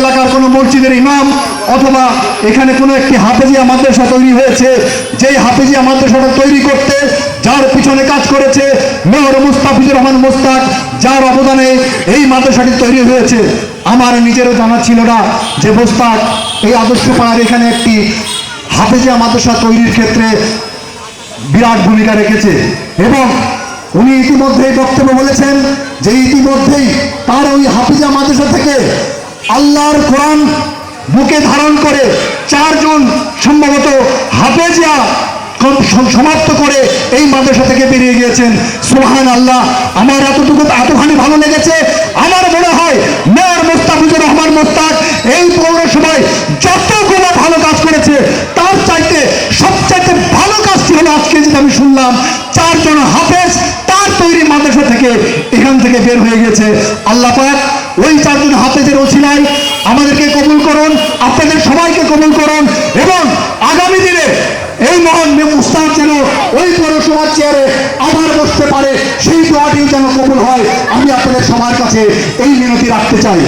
এলাকার কোনো মসজিদের ইমাম অথবা এখানে কোনো একটি হাফেজিয়া মাদ্রাসা তৈরি হয়েছে, যেই হাফেজিয়া মাদ্রাসাটা তৈরি করতে যার পিছনে কাজ করেছে মেয়র মুস্তাফিজুর রহমান মোস্তাক, যার অবদানে এই মাদ্রাসাটি তৈরি হয়েছে। আমার নিজেরও জানা ছিল না যে মোস্তাক এই আদর্শ পাড়ার এখানে একটি হাফেজিয়া মাদ্রাসা তৈরির ক্ষেত্রে বিরাট ভূমিকা রেখেছে এবং উনি ইতিমধ্যেই বক্তব্য বলেছেন যে ইতিমধ্যেই তার ওই হাফিজা মাদ্রাসা থেকে আল্লাহর কোরআন বুকে ধারণ করে চারজন সম্ভবত হাফেজিয়া সমাপ্ত করে এই মাদ্রাসা থেকে বেরিয়ে গিয়েছেন। সোহান আল্লাহ আমার এতটুকু এতখানি ভালো লেগেছে। আমার মনে হয় মেয়র মোস্তাফিজুর রহমান মোস্তাক এই পৌরসভায় যতগুলো ভালো কাজ করেছে, তার চাইতে সবচাইতে ভালো কাজটি হলো আজকে যেটা আমি শুনলাম। চারজন হাফেজ মাদ্রাসা থেকে এখান থেকে বের হয়ে গেছে আল্লাহ পাক ওই চারজন হাফেজের ওসিলায় আমাদেরকে কবুল করুন, আপনাদের সবাইকে কবুল করুন এবং আগামী দিনে এই মহান মুস্তাহ যেন ওই পৌরসভার চেয়ারে আবার বসতে পারে, সেই দোয়াটিও যেন কবুল হয়। আমি আপনাদের সবার কাছে এই মিনতি রাখতে চাই।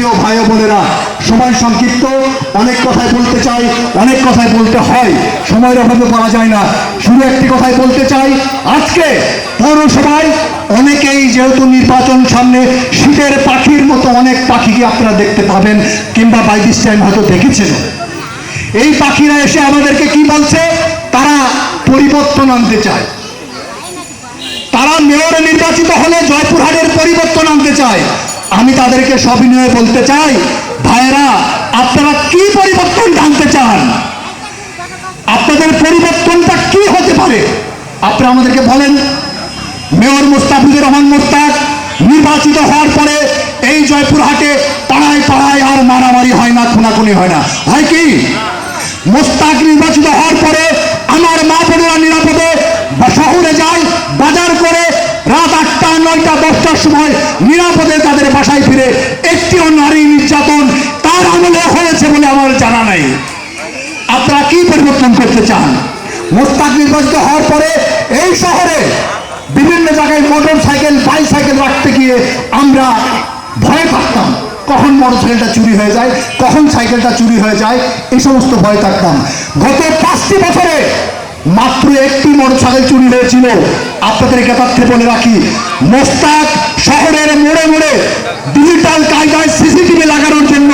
প্রিয় ভাই বোনেরা, সময় সংক্ষিপ্ত, অনেক কথাই বলতে চাই, অনেক কথাই বলতে হয়, সময়ের অভাবে পাওয়া যায় না। শুধু একটি কথাই বলতে চাই, আজকে পৌরসভায় অনেকেই যেহেতু নির্বাচন সামনে শীতের পাখির মতো অনেক পাখিকে আপনারা দেখতে পাবেন, কিংবা বাই দিস টাইম হয়তো দেখেছেন এই পাখিরা এসে আমাদেরকে কি বলছে? তারা পরিবর্তন আনতে চায়। তারা মেয়র নির্বাচিত হলে জয়পুরহাটের পরিবর্তন আনতে চায়। আমি তাদেরকে সবিনয়ে বলতে চাই, ভাইয়েরা, আপনারা কি পরিবর্তন জানতে চান? আপনাদের পরিবর্তনটা কি হতে পারে? আপনারা আমাদেরকে বলেন। মেয়র মুস্তাফিজুর রহমান মুস্তাক নির্বাচিত হওয়ার পরে এই জয়পুরহাটে পাড়ায় পাড়ায় আর মারামারি হয় না, খুনাখুনি হয় না। হয় কি? মোস্তাক নির্বাচিত হওয়ার পরে আমার মা বোনেরা নিরাপদে শহরে যায়, বাজার করে নয়টা দশটার সময় নিরাপদে তাদের বাসায় ফিরে একটিও নারী নির্যাতন তার আমলে হয়েছে বলে আমার জানা নাই। আপনারা কি পরিবর্তন করতে চান? মোস্তাক নির্বাচিত হওয়ার পরে এই শহরে বিভিন্ন জায়গায় মোটর সাইকেল, বাইসাইকেল রাখতে গিয়ে আমরা ভয়ে থাকতাম। কখন মোটর সাইকেলটা চুরি হয়ে যায়, কখন সাইকেলটা চুরি হয়ে যায় এই সমস্ত ভয় থাকতাম। গত পাঁচটি বছরে মাত্র একটি মোটর সাইকেল চুরি হয়েছিল। আপনাদেরকে তথ্যে বলে রাখি, মোস্তাক শহরের মোড়ে মোড়ে ডিজিটাল কায়দায় সিসিটিভি লাগানোর জন্য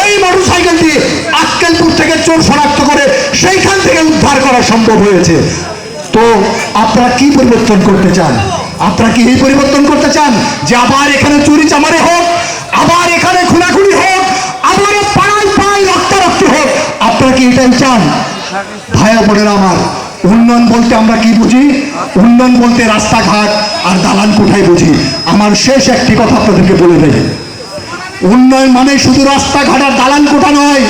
ওই মোটর সাইকেল দিয়ে আক্কেলপুর থেকে চোর শনাক্ত করে সেইখান থেকে উদ্ধার করা সম্ভব হয়েছে। তো আপনারা কি পরিবর্তন করতে চান? আপনারা কি এই পরিবর্তন করতে চান? যে আবার এখানে চুরি চামারে হোক, আবার এখানে খুনাখুনি হোক, আবার পাড়ায় পাড়ায় রক্তারক্তি হোক, আপনারা কি এটাই চান? ভাইয়া বোনেরা আমার উন্নয়ন বলতে আমরা কি বুঝি? উন্নয়ন বলতে রাস্তাঘাট আর দালান কোঠায় বুঝি? আমার শেষ একটি কথা আপনাদেরকে বলে দেয় উন্নয়ন মানে শুধু রাস্তাঘাট আর দালান কোঠা নয়